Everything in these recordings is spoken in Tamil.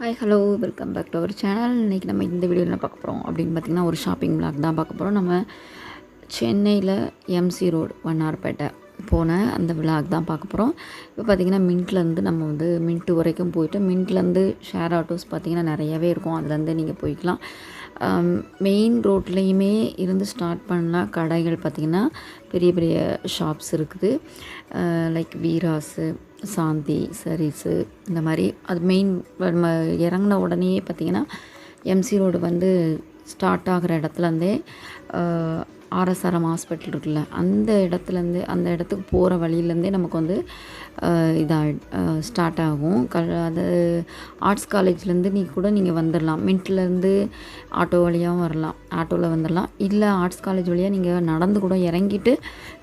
Hi hello welcome back to our channel இன்றைக்கி நம்ம இந்த வீடியோவில் என்ன பார்க்க போகிறோம் அப்படின்னு பார்த்திங்கன்னா ஒரு ஷாப்பிங் பிளாக் தான் பார்க்க போகிறோம் நம்ம சென்னையில் எம்சி ரோடு வண்ணார்பேட்டை போன அந்த விளாக் தான் பார்க்க போகிறோம் இப்போ பார்த்திங்கன்னா மின்ட்லேருந்து நம்ம வந்து மின்ட்டு வரைக்கும் போயிட்டு மின்ட்லேருந்து ஷேர் ஆட்டோஸ் பார்த்திங்கன்னா நிறையவே இருக்கும். அதுலேருந்து நீங்கள் போய்க்கலாம். மெயின் ரோட்லேயுமே இருந்து ஸ்டார்ட் பண்ணலாம். கடைகள் பார்த்திங்கன்னா பெரிய பெரிய ஷாப்ஸ் இருக்குது. லைக் வீராஸு சாந்தி சரிஸு இந்த மாதிரி. அது மெயின் நம்ம இறங்கின உடனே பார்த்திங்கன்னா எம்சி ரோடு வந்து ஸ்டார்ட் ஆகிற இடத்துலேருந்தே ஆர்எஸ்ஆர்எம் ஹாஸ்பிட்டல் இருக்குல்ல அந்த இடத்துலேருந்து அந்த இடத்துக்கு போகிற வழியிலேருந்தே நமக்கு வந்து இதாக ஸ்டார்ட் ஆகும். க அது ஆர்ட்ஸ் காலேஜ்லேருந்து நீ கூட நீங்கள் வந்துடலாம் மின்ட்லேருந்து ஆட்டோ வழியாகவும் வரலாம். ஆட்டோவில் வந்துடலாம் இல்லை ஆர்ட்ஸ் காலேஜ் வழியாக நீங்கள் நடந்து கூட இறங்கிட்டு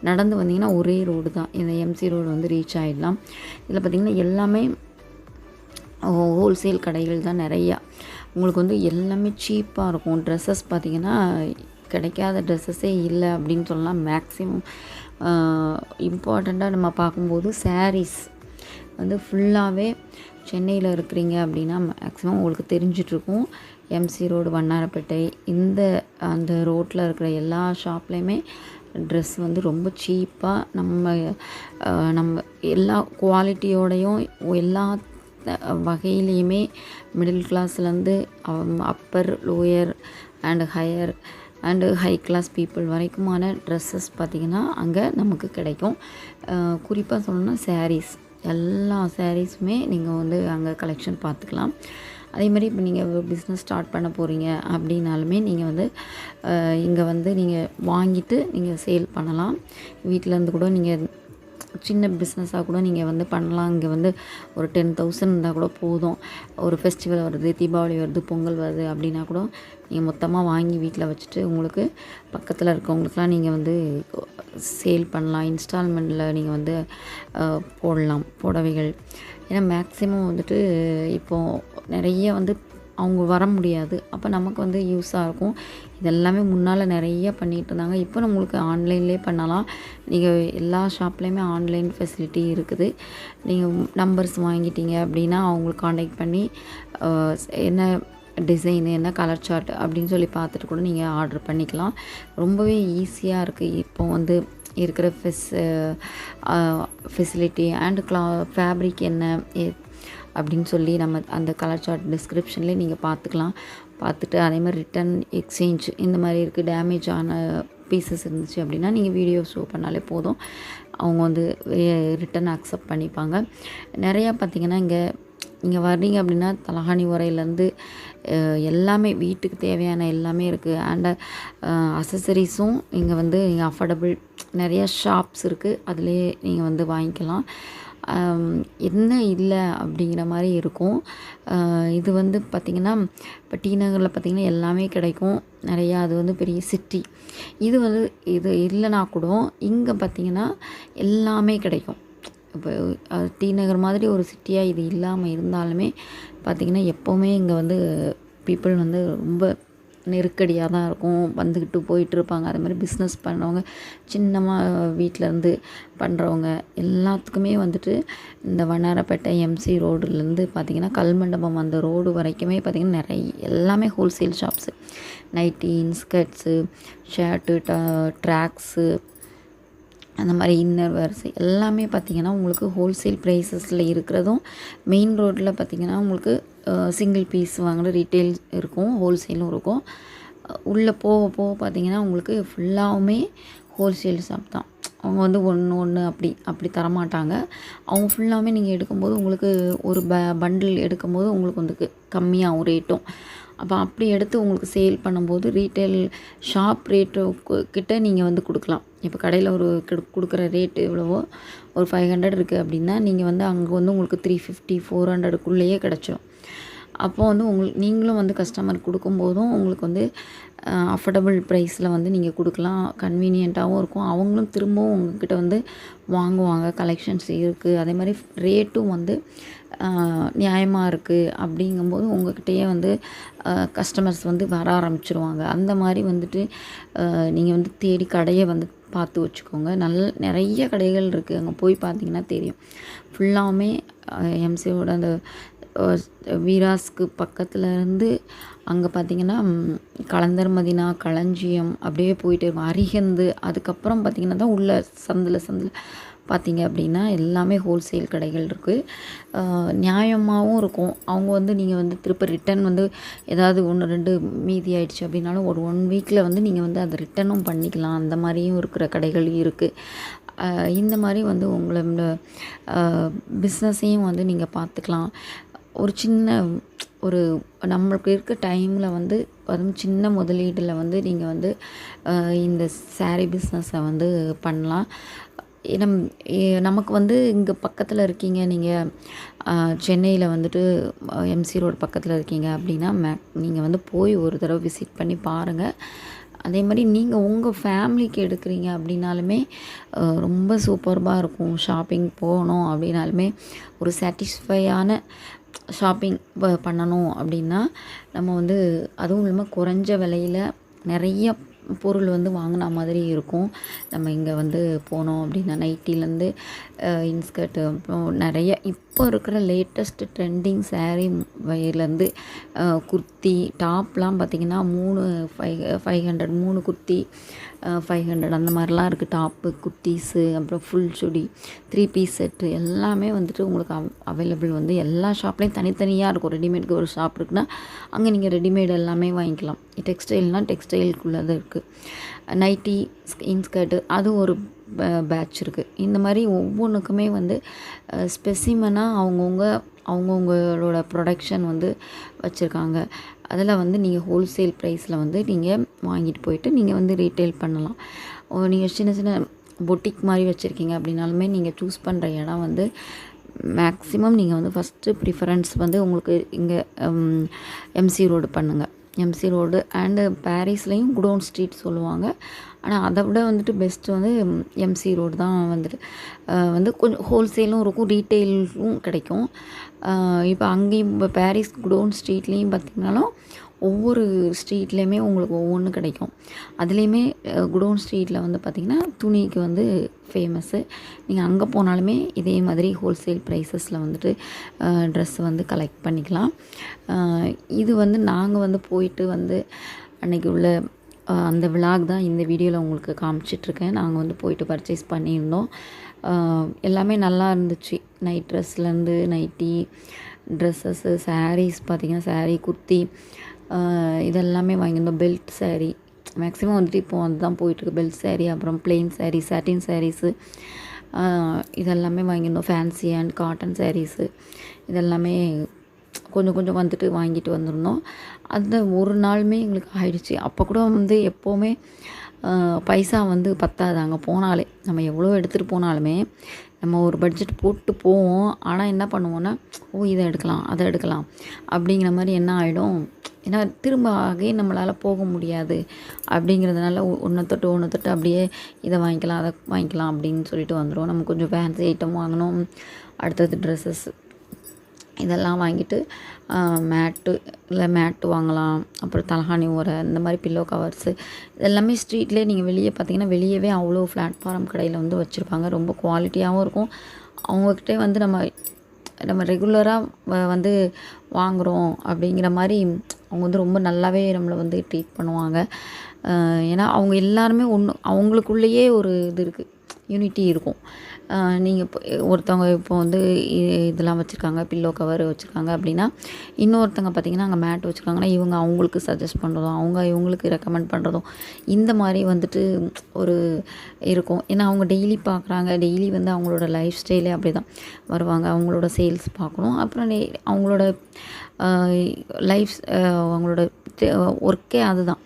நடந்து வந்தீங்கன்னா ஒரே ரோடு தான். இந்த எம்சி ரோடு வந்து ரீச் ஆகிடலாம் இதில் பார்த்திங்கன்னா எல்லாமே ஹோல்சேல் கடைகள் தான் நிறையா. உங்களுக்கு வந்து எல்லாமே சீப்பாக இருக்கும். ட்ரெஸ்ஸஸ் பார்த்திங்கன்னா கிடைக்காத ட்ரெஸ்ஸஸே இல்லை அப்படின்னு சொல்லலாம். மேக்ஸிமம் இம்பார்ட்டண்ட்டாக நம்ம பார்க்கும்போது சாரீஸ் வந்து ஃபுல்லாகவே சென்னையில் இருக்கிறீங்க அப்படின்னா மேக்ஸிமம் உங்களுக்கு தெரிஞ்சிட்ருக்கும். எம்சி ரோடு வண்ணாரப்பேட்டை இந்த அந்த ரோட்டில் இருக்கிற எல்லா ஷாப்லேயுமே ட்ரெஸ் வந்து ரொம்ப சீப்பாக நம்ம நம்ம எல்லா குவாலிட்டியோடையும் எல்லா வகையிலையுமே middle கிளாஸ்லேருந்து upper lower and higher and high class people வரைக்குமான dresses பார்த்திங்கன்னா அங்கே நமக்கு கிடைக்கும். குறிப்பாக சொல்லணும்னா சாரீஸ் எல்லா சாரீஸுமே நீங்கள் வந்து அங்கே கலெக்ஷன் பார்த்துக்கலாம். அதே மாதிரி இப்போ நீங்கள் பிஸ்னஸ் ஸ்டார்ட் பண்ண போகிறீங்க அப்படின்னாலுமே நீங்கள் வந்து இங்கே வந்து நீங்கள் வாங்கிட்டு நீங்கள் சேல் பண்ணலாம். வீட்டிலேருந்து கூட நீங்கள் சின்ன பிஸ்னஸாக கூட நீங்கள் வந்து பண்ணலாம். இங்கே வந்து ஒரு டென் தௌசண்ட் இருந்தால் கூட போதும். ஒரு ஃபெஸ்டிவல் வருது தீபாவளி வருது பொங்கல் வருது அப்படின்னா கூட நீங்கள் மொத்தமாக வாங்கி வீட்டில் வச்சுட்டு உங்களுக்கு பக்கத்தில் இருக்கவங்களுக்குலாம் நீங்கள் வந்து சேல் பண்ணலாம். இன்ஸ்டால்மெண்ட்டில் நீங்கள் வந்து போடலாம். புடவைகள். ஏன்னா மேக்ஸிமம் வந்துட்டு இப்போது நிறைய வந்து அவங்க வர முடியாது. அப்போ நமக்கு வந்து யூஸாக இருக்கும். இதெல்லாமே முன்னால் நிறைய பண்ணிகிட்டு இருந்தாங்க. இப்போ நம்மளுக்கு ஆன்லைன்லேயே பண்ணலாம். நீங்கள் எல்லா ஷாப்லேயுமே ஆன்லைன் ஃபெசிலிட்டி இருக்குது. நீங்கள் நம்பர்ஸ் வாங்கிட்டீங்க அப்படின்னா அவங்களுக்கு காண்டாக்ட் பண்ணி என்ன டிசைனு என்ன கலர் சார்ட் அப்படின்னு சொல்லி பார்த்துட்டு கூட நீங்கள் ஆர்டர் பண்ணிக்கலாம். ரொம்பவே ஈஸியாக இருக்குது இப்போ வந்து இருக்கிற ஃபெஸ் ஃபெசிலிட்டி அண்டு கிளா ஃபேப்ரிக் என்ன அப்படின்னு சொல்லி நம்ம அந்த கலர் சார்ட் டிஸ்கிரிப்ஷன்லேயே நீங்கள் பார்த்துக்கலாம். பார்த்துட்டு அதே மாதிரி ரிட்டன் எக்ஸ்சேஞ்ச் இந்த மாதிரி இருக்குது டேமேஜ் ஆன பீசஸ் இருந்துச்சு அப்படின்னா நீங்கள் வீடியோ ஷோ பண்ணாலே போதும். அவங்க வந்து ரிட்டன் அக்செப்ட் பண்ணிப்பாங்க. நிறையா பார்த்திங்கன்னா இங்கே இங்கே வர்றீங்க அப்படின்னா தலகாணி உரையிலேருந்து எல்லாமே வீட்டுக்கு தேவையான எல்லாமே இருக்குது அண்ட் அசசரிஸும் இங்கே வந்து இங்கே அஃபோர்டபுள் நிறையா ஷாப்ஸ் இருக்குது அதுலேயே நீங்கள் வந்து வாங்கிக்கலாம். என்ன இல்லை அப்படிங்கிற மாதிரி இருக்கும். இது வந்து பார்த்திங்கன்னா இப்போ டி நகரில் பார்த்திங்கன்னா எல்லாமே கிடைக்கும். நிறையா அது வந்து பெரிய சிட்டி இது வந்து இது இல்லைனா கூட இங்கே பார்த்திங்கன்னா எல்லாமே கிடைக்கும். இப்போ டி நகர் மாதிரி ஒரு சிட்டியாக இது இல்லாமல் இருந்தாலுமே பார்த்திங்கன்னா எப்போவுமே இங்கே வந்து பீப்புள் வந்து ரொம்ப நெருக்கடியாக தான் இருக்கும். வந்துக்கிட்டு போயிட்டு இருப்பாங்க. அது மாதிரி பிஸ்னஸ் பண்ணுறவங்க சின்னமாக வீட்டிலேருந்து பண்ணுறவங்க எல்லாத்துக்குமே வந்துட்டு இந்த வண்ணாரப்பேட்டை எம்சி ரோடுலேருந்து பார்த்திங்கன்னா கல்மண்டபம் அந்த ரோடு வரைக்குமே பார்த்திங்கன்னா நிறைய எல்லாமே ஹோல்சேல் ஷாப்ஸு நைட்டி இன்ஸ்கர்ட்ஸு ஷர்ட்டு ட ட்ராக்ஸு அந்த மாதிரி இன்னர் வேர்ஸ் எல்லாமே பார்த்திங்கன்னா உங்களுக்கு ஹோல்சேல் ப்ரைஸஸில் இருக்கிறதும் மெயின் ரோட்டில் பார்த்திங்கன்னா உங்களுக்கு சிங்கிள் பீஸ் வாங்குகிற ரீட்டெயில் இருக்கும் ஹோல்சேலும் இருக்கும். உள்ளே போக போக பார்த்திங்கன்னா உங்களுக்கு ஃபுல்லாகவுமே ஹோல்சேல் ஷாப் தான். அவங்க வந்து ஒன்று ஒன்று அப்படி அப்படி தரமாட்டாங்க. அவங்க ஃபுல்லாகவே நீங்கள் எடுக்கும்போது உங்களுக்கு ஒரு ப பண்டில் எடுக்கும்போது உங்களுக்கு வந்து கம்மியாகும் ரேட்டும் அப்போ அப்படி எடுத்து உங்களுக்கு சேல் பண்ணும்போது ரீட்டைல் ஷாப் ரேட்டு கிட்டே நீங்கள் வந்து கொடுக்கலாம். இப்போ கடையில் ஒரு கொடுக்குற ரேட்டு எவ்வளவோ ஒரு ஃபைவ் ஹண்ட்ரட் இருக்குது அப்படின்னா நீங்கள் வந்து அங்கே வந்து உங்களுக்கு த்ரீ ஃபிஃப்டி ஃபோர் ஹண்ட்ரடுக்குள்ளேயே கிடச்சிரும். அப்போது வந்து உங்களுக்கு நீங்களும் வந்து கஸ்டமர் கொடுக்கும்போதும் உங்களுக்கு வந்து அஃபோர்டபுள் ப்ரைஸில் வந்து நீங்கள் கொடுக்கலாம். கன்வீனியண்ட்டாகவும் இருக்கும். அவங்களும் திரும்பவும் உங்ககிட்ட வந்து வாங்குவாங்க. கலெக்ஷன்ஸ் இருக்குது அதே மாதிரி ரேட்டும் வந்து நியாயமாக இருக்குது அப்படிங்கும்போது உங்கள்கிட்டயே வந்து கஸ்டமர்ஸ் வந்து வர ஆரம்பிச்சிருவாங்க. அந்த மாதிரி வந்துட்டு நீங்கள் வந்து தேடி கடையை வந்து பார்த்து வச்சுக்கோங்க. நல்ல நிறைய கடைகள் இருக்குது அங்கே போய் பார்த்தீங்கன்னா தெரியும். ஃபுல்லாமே எம்சியோட அந்த வீராஸ்க்கு பக்கத்தில் இருந்து அங்கே பார்த்தீங்கன்னா கலந்தர் மதினா களஞ்சியம் அப்படியே போயிட்டு அரிகந்து அதுக்கப்புறம் பார்த்தீங்கன்னா தான் உள்ள சந்தில் சந்தில் பார்த்தீங்க அப்படின்னா எல்லாமே ஹோல்சேல் கடைகள் இருக்குது நியாயமாகவும் இருக்கும். அவங்க வந்து நீங்கள் வந்து திருப்ப ரிட்டன் வந்து ஏதாவது ஒன்று ரெண்டு மீதி ஆயிடுச்சு அப்படின்னாலும் ஒரு ஒன் வீக்கில் வந்து நீங்கள் வந்து அதை ரிட்டனும் பண்ணிக்கலாம். அந்த மாதிரியும் இருக்கிற கடைகளும் இருக்குது இந்த மாதிரி வந்து உங்களோட பிஸ்னஸையும் வந்து நீங்கள் பார்த்துக்கலாம். ஒரு சின்ன ஒரு நம்மளுக்கு இருக்க டைமில் வந்து அதுவும் சின்ன முதலீடில் வந்து நீங்கள் வந்து இந்த சாரீ பிஸ்னஸை வந்து பண்ணலாம். நம் நமக்கு வந்து இங்கே பக்கத்தில் இருக்கீங்க நீங்கள் சென்னையில் வந்துட்டு எம்சி ரோடு பக்கத்தில் இருக்கீங்க அப்படின்னா மே நீங்கள் வந்து போய் ஒரு தடவை விசிட் பண்ணி பாருங்கள் அதே மாதிரி நீங்கள் உங்கள் ஃபேமிலிக்கு எடுக்கிறீங்க அப்படின்னாலுமே ரொம்ப சூப்பர்பாக இருக்கும். ஷாப்பிங் போகணும் அப்படின்னாலுமே ஒரு சாட்டிஸ்ஃபையான ஷாப்பிங் பண்ணணும் அப்படின்னா நம்ம வந்து அதுவும் இல்லாமல் குறைஞ்ச விலையில் நிறைய பொருள் வந்து வாங்கின மாதிரி இருக்கும். நம்ம இங்கே வந்து போனோம் அப்படின்னா நைட்டிலேருந்து இன்ஸ்கர்ட்டு அப்புறம் நிறைய இப்போ இருக்கிற லேட்டஸ்ட் ட்ரெண்டிங் சேரீ வயர்லேருந்து குர்த்தி டாப்லாம் பார்த்திங்கன்னா மூணு ஃபைவ் ஃபைவ் ஹண்ட்ரட் மூணு குர்த்தி ஃபைவ் ஹண்ட்ரட் அந்த மாதிரிலாம் இருக்குது டாப்பு குர்த்தீஸு அப்புறம் full chudi three piece set எல்லாமே வந்துட்டு உங்களுக்கு அவ் அவைலபிள் வந்து எல்லா ஷாப்லேயும் தனித்தனியாக இருக்கும். ரெடிமேடுக்கு ஒரு ஷாப் இருக்குன்னா அங்கே நீங்கள் ரெடிமேட் எல்லாமே வாங்கிக்கலாம். டெக்ஸ்டைல்னால் டெக்ஸ்டைலுக்குள்ளது இருக்குது நைட்டி இன்ஸ்கர்ட்டு அது ஒரு பேட்ச் இருக்குது இந்த மாதிரி ஒவ்வொன்றுக்குமே வந்து ஸ்பெசிமனாக அவங்கவுங்க அவங்கவுங்களோட ப்ரொடக்ஷன் வந்து வச்சுருக்காங்க. அதில் வந்து நீங்கள் ஹோல்சேல் ப்ரைஸில் வந்து நீங்கள் வாங்கிட்டு போயிட்டு நீங்கள் வந்து ரீட்டைல் பண்ணலாம். நீங்கள் சின்ன சின்ன பொட்டிக் மாதிரி வச்சுருக்கீங்க அப்படின்னாலுமே நீங்கள் சூஸ் பண்ணுற இடம் வந்து மேக்ஸிமம் நீங்கள் வந்து ஃபஸ்ட்டு ப்ரிஃபரன்ஸ் வந்து உங்களுக்கு இங்கே எம்சி ரோடு பண்ணுங்கள் எம்சி ரோடு அண்டு பாரிஸ்லேயும் குடோன் ஸ்ட்ரீட் சொல்லுவாங்க. ஆனால் அதை விட வந்துட்டு பெஸ்ட்டு வந்து எம்சி ரோடு தான் வந்துட்டு. வந்து கொஞ்சம் ஹோல்சேலும் இருக்கும் ரீட்டெயிலும் கிடைக்கும். இப்போ அங்கேயும் இப்போ பாரிஸ் குடோன் ஸ்ட்ரீட்லேயும் பார்த்திங்கனாலும் ஒவ்வொரு ஸ்ட்ரீட்லேயுமே உங்களுக்கு ஒவ்வொன்று கிடைக்கும். அதுலேயுமே குடோன் ஸ்ட்ரீட்டில் வந்து பார்த்திங்கன்னா துணிக்கு வந்து ஃபேமஸ்ஸு நீங்கள் அங்கே போனாலுமே இதே மாதிரி ஹோல்சேல் ப்ரைஸஸில் வந்துட்டு ட்ரெஸ் வந்து கலெக்ட் பண்ணிக்கலாம். இது வந்து நாங்கள் வந்து போயிட்டு வந்து அன்னைக்கு உள்ள அந்த விலாக் தான் இந்த வீடியோவில் உங்களுக்கு காமிச்சிட்ருக்கேன். நாங்கள் வந்து போயிட்டு பர்ச்சேஸ் பண்ணியிருந்தோம். எல்லாமே நல்லா இருந்துச்சு. நைட் ட்ரெஸ்லேருந்து நைட்டி ட்ரெஸ்ஸஸ்ஸு சாரீஸ் பார்த்திங்கன்னா சாரீ குர்த்தி இதெல்லாமே வாங்கியிருந்தோம். பெல்ட் சாரீ மேக்ஸிமம் வந்துட்டு இப்போ அதுதான் போயிட்டுருக்கு. பெல்ட் saree அப்புறம் பிளெயின் சாரீ சாட்டின் சாரீஸு இதெல்லாமே வாங்கியிருந்தோம். ஃபேன்சி அண்ட் காட்டன் சாரீஸு இதெல்லாமே கொஞ்சம் கொஞ்சம் வந்துட்டு வாங்கிட்டு வந்திருந்தோம். அந்த ஒரு நாளுமே எங்களுக்கு ஆயிடுச்சு. அப்போ கூட வந்து எப்போவுமே பைசா வந்து பத்தாது. அங்கே போனாலே நம்ம எவ்வளோ எடுத்துகிட்டு போனாலுமே நம்ம ஒரு பட்ஜெட் போட்டு போவோம். ஆனால் என்ன பண்ணுவோன்னா ஓ இதை எடுக்கலாம் அதை எடுக்கலாம். அப்படிங்கிற மாதிரி என்ன ஆகிடும் ஏன்னா திரும்ப ஆகவே நம்மளால் போக முடியாது. அப்படிங்கிறதுனால ஒன்று தொட்டு ஒன்று தொட்டு அப்படியே இதை வாங்கிக்கலாம் அதை வாங்கிக்கலாம் அப்படின்னு சொல்லிட்டு வந்துடும் நம்ம கொஞ்சம் ஃபேன்சி ஐட்டம் வாங்கணும். அடுத்தது ட்ரெஸ்ஸஸ் இதெல்லாம் வாங்கிட்டு மேட்டு இல்லை மேட்டு வாங்கலாம். அப்புறம் தலகாணி உரை இந்த மாதிரி பில்லோ கவர்ஸு இதெல்லாமே ஸ்ட்ரீட்லேயே நீங்கள் வெளியே பார்த்தீங்கன்னா வெளியவே அவ்வளோ பிளாட்ஃபார்ம் கடையில் வந்து வச்சுருப்பாங்க. ரொம்ப குவாலிட்டியாகவும் இருக்கும். அவங்கக்கிட்டே வந்து நம்ம நம்ம ரெகுலராக வந்து வாங்குகிறோம் அப்படிங்கிற மாதிரி அவங்க வந்து ரொம்ப நல்லாவே நம்மளை வந்து ட்ரீட் பண்ணுவாங்க. ஏன்னா அவங்க எல்லாருமே ஒன்று அவங்களுக்குள்ளேயே ஒரு இது இருக்குது யூனிட்டி இருக்கும். நீங்கள் இப்போ ஒருத்தவங்க இப்போ வந்து இதெல்லாம் வச்சுருக்காங்க பில்லோ கவர் வச்சுருக்காங்க அப்படின்னா இன்னொருத்தவங்க பார்த்தீங்கன்னா அங்கே மேட் வச்சுருக்காங்கன்னா இவங்க அவங்களுக்கு சஜஸ்ட் பண்ணுறதும் அவங்க இவங்களுக்கு ரெக்கமெண்ட் பண்ணுறதும் இந்த மாதிரி வந்துட்டு ஒரு இருக்கும். ஏன்னா அவங்க டெய்லி பார்க்குறாங்க டெய்லி வந்து அவங்களோட லைஃப் ஸ்டைலே அப்படி தான் வருவாங்க அவங்களோட சேல்ஸ் பார்க்கணும் அப்புறம் அவங்களோட லைஃப் அவங்களோட ஒர்க்கே அதுதான்.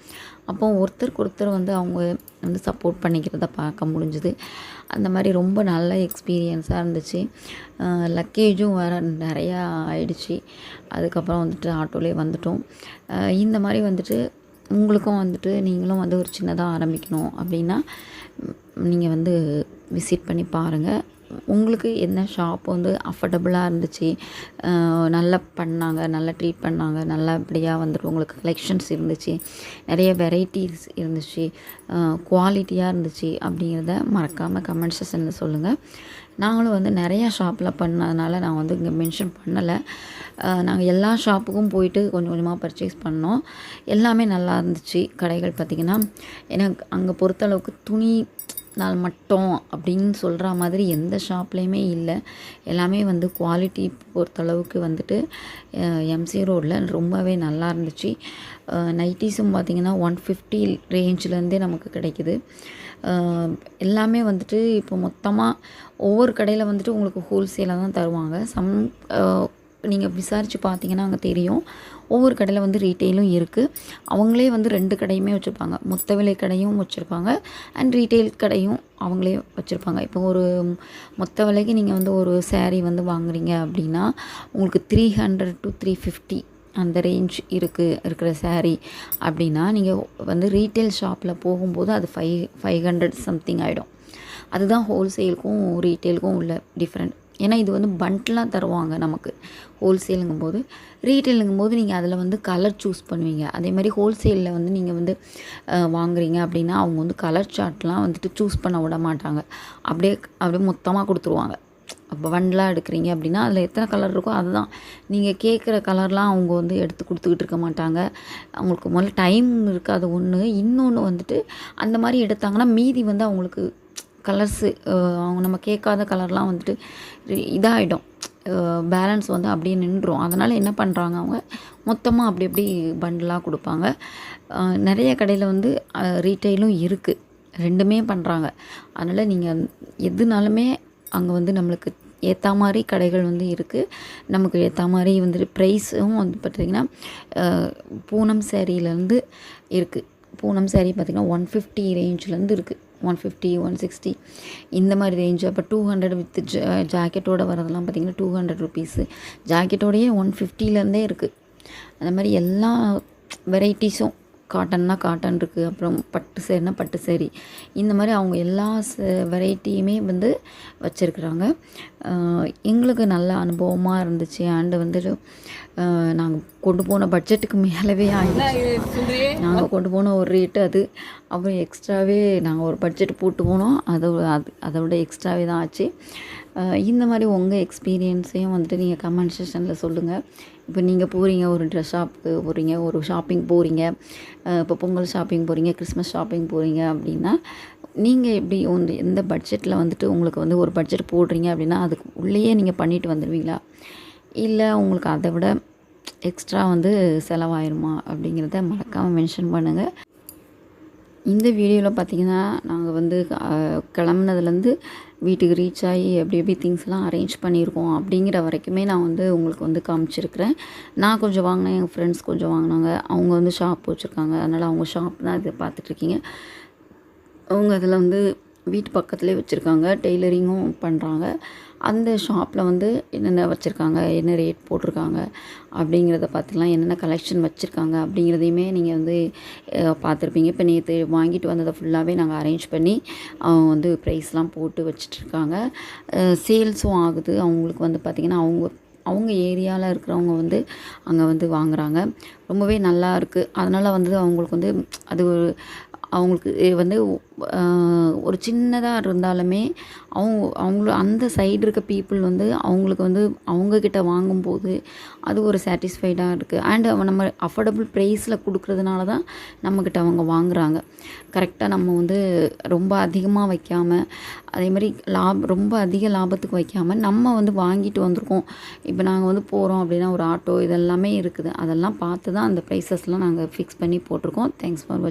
அப்போ ஒருத்தருக்கு ஒருத்தர் வந்து அவங்க வந்து சப்போர்ட் பண்ணிக்கிறத பார்க்க முடிஞ்சுது. அந்த மாதிரி ரொம்ப நல்ல எக்ஸ்பீரியன்ஸாக இருந்துச்சு. லக்கேஜும் வேறு நிறையா ஆயிடுச்சு. அதுக்கப்புறம் வந்துட்டு ஆட்டோலேயே வந்துட்டோம். இந்த மாதிரி வந்துட்டு உங்களுக்கும் வந்துட்டு நீங்களும் வந்து ஒரு சின்னதாக ஆரம்பிக்கணும் அப்படின்னா நீங்கள் வந்து விசிட் பண்ணி பாருங்கள் உங்களுக்கு என்ன ஷாப் வந்து அஃபர்டபுளாக இருந்துச்சு? நல்லா பண்ணாங்க நல்லா ட்ரீட் பண்ணாங்க நல்லபடியாக வந்துட்டு உங்களுக்கு கலெக்ஷன்ஸ் இருந்துச்சு நிறைய வெரைட்டிஸ் இருந்துச்சு குவாலிட்டியாக இருந்துச்சு அப்படிங்கிறத மறக்காமல் கமெண்ட் செஷனில் சொல்லுங்கள் நாங்களும் வந்து நிறையா ஷாப்பில் பண்ணதுனால நான் வந்து இங்கே மென்ஷன் பண்ணலை. நாங்கள் எல்லா ஷாப்புக்கும் போயிட்டு கொஞ்சம் கொஞ்சமாக பர்ச்சேஸ் பண்ணோம். எல்லாமே நல்லா இருந்துச்சு. கடைகள் பார்த்திங்கன்னா எனக்கு அங்கே பொறுத்தளவுக்கு துணி நாள் மட்டும் அப்படின்னு சொல்கிற மாதிரி எந்த ஷாப்லேயுமே இல்லை. எல்லாமே வந்து குவாலிட்டி பொறுத்தளவுக்கு வந்துட்டு எம்சி ரோடில் ரொம்பவே நல்லா இருந்துச்சு. நைட்டிஸும் பார்த்திங்கன்னா ஒன் ஃபிஃப்டி ரேஞ்சிலேருந்தே நமக்கு கிடைக்குது. எல்லாமே வந்துட்டு இப்போ மொத்தமாக ஒவ்வொரு கடையில் வந்துட்டு உங்களுக்கு ஹோல்சேலாக தான் தருவாங்க. சம் நீங்கள் விசாரித்து பார்த்தீங்கன்னா அங்கே தெரியும். ஒவ்வொரு கடையில் வந்து ரீட்டெயிலும் இருக்குது அவங்களே வந்து ரெண்டு கடையுமே வச்சுருப்பாங்க. மொத்த விலை கடையும் வச்சுருப்பாங்க. அண்ட் ரீட்டெயில் கடையும் அவங்களே வச்சுருப்பாங்க. இப்போ ஒரு மொத்த விலைக்கு நீங்கள் வந்து ஒரு சேரீ வந்து வாங்குறீங்க அப்படின்னா உங்களுக்கு three hundred to three fifty அந்த ரேஞ்ச் இருக்குது இருக்கிற சேரீ அப்படின்னா நீங்கள் வந்து ரீட்டெயில் ஷாப்பில் போகும்போது அது ஃபைவ் ஃபைவ் ஹண்ட்ரட் சம்திங் ஆகிடும் அதுதான் ஹோல்சேலுக்கும் ரீட்டெயிலுக்கும் உள்ள டிஃப்ரெண்ட் ஏன்னா இது வந்து பண்ட்லாம் தருவாங்க நமக்கு. ஹோல்சேலுங்கும் போது ரீட்டெயிலுங்கும் போது நீங்கள் அதில் வந்து கலர் சூஸ் பண்ணுவீங்க. அதே மாதிரி ஹோல்சேலில் வந்து நீங்கள் வந்து வாங்குறீங்க அப்படின்னா அவங்க வந்து கலர் சார்ட்லாம் வந்துட்டு சூஸ் பண்ண விட மாட்டாங்க. அப்படியே அப்படியே மொத்தமாக கொடுத்துருவாங்க. அப்போ பண்டலாக எடுக்கிறீங்க அப்படின்னா அதில் எத்தனை கலர் இருக்கோ அதுதான். நீங்கள் கேட்குற கலர்லாம் அவங்க வந்து எடுத்து கொடுத்துக்கிட்டு இருக்க மாட்டாங்க. அவங்களுக்கு முதல்ல டைம் இருக்காது. ஒன்று இன்னொன்று வந்துட்டு அந்த மாதிரி எடுத்தாங்கன்னா மீதி வந்து அவங்களுக்கு கலர்ஸு அவங்க நம்ம கேட்காத கலர்லாம் வந்துட்டு இதாகிடும் பேலன்ஸ் வந்து அப்படியே நின்றுடும் அதனால் என்ன பண்ணுறாங்க அவங்க? மொத்தமாக அப்படி அப்படி பண்டிலாக கொடுப்பாங்க. நிறைய கடையில் வந்து ரீட்டெயிலும் இருக்குது ரெண்டுமே பண்ணுறாங்க அதனால் நீங்கள் எதுனாலுமே அங்கே வந்து நம்மளுக்கு ஏற்ற மாதிரி கடைகள் வந்து இருக்குது நமக்கு ஏற்ற மாதிரி வந்துட்டு ப்ரைஸும் வந்து பார்த்திங்கன்னா பூனம் சேரீலேருந்து இருக்குது பூனம் சேரீ பார்த்திங்கன்னா ஒன் ஃபிஃப்டி ரேஞ்சிலேருந்து இருக்குது ஒன் ஃபிஃப்டி ஒன் சிக்ஸ்டி இந்த மாதிரி ரேஞ்சு அப்போ டூ ஹண்ட்ரட் வித் ஜாக்கெட்டோட வரதெல்லாம் பார்த்திங்கன்னா டூ ஹண்ட்ரட் ருபீஸு ஜாக்கெட்டோடையே ஒன் ஃபிஃப்டிலேருந்தே இருக்குது அந்த மாதிரி எல்லா வெரைட்டிஸும் காட்டன்னா காட்டன் இருக்குது அப்புறம் பட்டு சேரினா பட்டு சேரி. இந்த மாதிரி அவங்க எல்லா வெரைட்டியுமே வந்து வச்சுருக்குறாங்க. எங்களுக்கு நல்ல அனுபவமாக இருந்துச்சு. அண்டு வந்துட்டு நாங்கள் கொண்டு போன பட்ஜெட்டுக்கு மேலவே ஆயிடுச்சு. நாங்கள் கொண்டு போன ஒரு ரேட்டு அது. அப்புறம் எக்ஸ்ட்ராவே நாங்கள் ஒரு பட்ஜெட் போட்டு போனோம். அதை அது அதை விட எக்ஸ்ட்ராவே தான் ஆச்சு. இந்த மாதிரி உங்கள் எக்ஸ்பீரியன்ஸையும் வந்துட்டு நீங்கள் கமெண்ட் செக்ஷனில் சொல்லுங்கள் இப்போ நீங்கள் போகிறீங்க ஒரு ட்ரெஸ் ஷாப்புக்கு போகிறீங்க ஒரு ஷாப்பிங் போகிறீங்க இப்போ பொங்கல் ஷாப்பிங் போகிறீங்க கிறிஸ்மஸ் ஷாப்பிங் போகிறீங்க அப்படின்னா நீங்கள் எப்படி வந்து எந்த பட்ஜெட்டில் வந்துட்டு உங்களுக்கு வந்து ஒரு பட்ஜெட் போடுறீங்க அப்படின்னா அதுக்கு உள்ளேயே நீங்கள் பண்ணிட்டு வந்துடுவீங்களா இல்லை உங்களுக்கு அதை விட எக்ஸ்ட்ரா வந்து செலவாயிருமா அப்படிங்கிறத மறக்காமல் மென்ஷன் பண்ணுங்கள் இந்த வீடியோவில் பார்த்தீங்கன்னா நாங்கள் வந்து கிளம்புனதுலேருந்து வீட்டுக்கு ரீச் ஆகி எப்படி எப்படி திங்ஸ்லாம் அரேஞ்ச் பண்ணியிருக்கோம் அப்படிங்கிற வரைக்குமே நான் வந்து உங்களுக்கு வந்து காமிச்சிருக்கிறேன். நான் கொஞ்சம் வாங்கினேன் எங்கள் ஃப்ரெண்ட்ஸ் கொஞ்சம் வாங்கினாங்க. அவங்க வந்து ஷாப் வச்சுருக்காங்க. அதனால் அவங்க ஷாப் தான் இது பார்த்துட்ருக்கீங்க அவங்க அதில் வந்து வீட்டு பக்கத்துலேயே வச்சுருக்காங்க. டெய்லரிங்கும் பண்ணுறாங்க அந்த ஷாப்பில் வந்து என்னென்ன வச்சுருக்காங்க என்ன ரேட் போட்டிருக்காங்க அப்படிங்கிறத பார்த்துக்கலாம் என்னென்ன கலெக்ஷன் வச்சுருக்காங்க அப்படிங்கிறதையுமே நீங்கள் வந்து பார்த்துருப்பீங்க. இப்போ நேற்று வாங்கிட்டு வந்ததை ஃபுல்லாகவே நாங்கள் அரேஞ்ச் பண்ணி அவங்க வந்து ப்ரைஸ்லாம் போட்டு வச்சிட்ருக்காங்க. சேல்ஸும் ஆகுது. அவங்களுக்கு வந்து பார்த்திங்கன்னா அவங்க அவங்க ஏரியாவில் இருக்கிறவங்க வந்து அங்கே வந்து வாங்குறாங்க. ரொம்பவே நல்லா இருக்குது அதனால் வந்து அவங்களுக்கு வந்து அது ஒரு அவங்களுக்கு வந்து ஒரு சின்னதாக இருந்தாலுமே அவங்க அவங்கள அந்த சைடு இருக்க பீப்புள் வந்து அவங்களுக்கு வந்து அவங்கக்கிட்ட வாங்கும்போது அது ஒரு சாட்டிஸ்ஃபைடாக இருக்குது அண்ட் நம்ம அஃபோர்டபுள் ப்ரைஸில் கொடுக்குறதுனால தான் நம்மக்கிட்ட அவங்க வாங்குறாங்க. கரெக்டாக நம்ம வந்து ரொம்ப அதிகமாக வைக்காமல் அதே மாதிரி லாப் ரொம்ப அதிக லாபத்துக்கு வைக்காமல் நம்ம வந்து வாங்கிட்டு வந்திருக்கோம். இப்போ நாங்கள் வந்து போகிறோம் அப்படின்னா ஒரு ஆட்டோ இதெல்லாமே இருக்குது. அதெல்லாம் பார்த்து தான் அந்த ப்ரைஸஸ்லாம் நாங்கள் ஃபிக்ஸ் பண்ணி போட்டிருக்கோம். தேங்க்ஸ் ஃபார் வாட்சிங்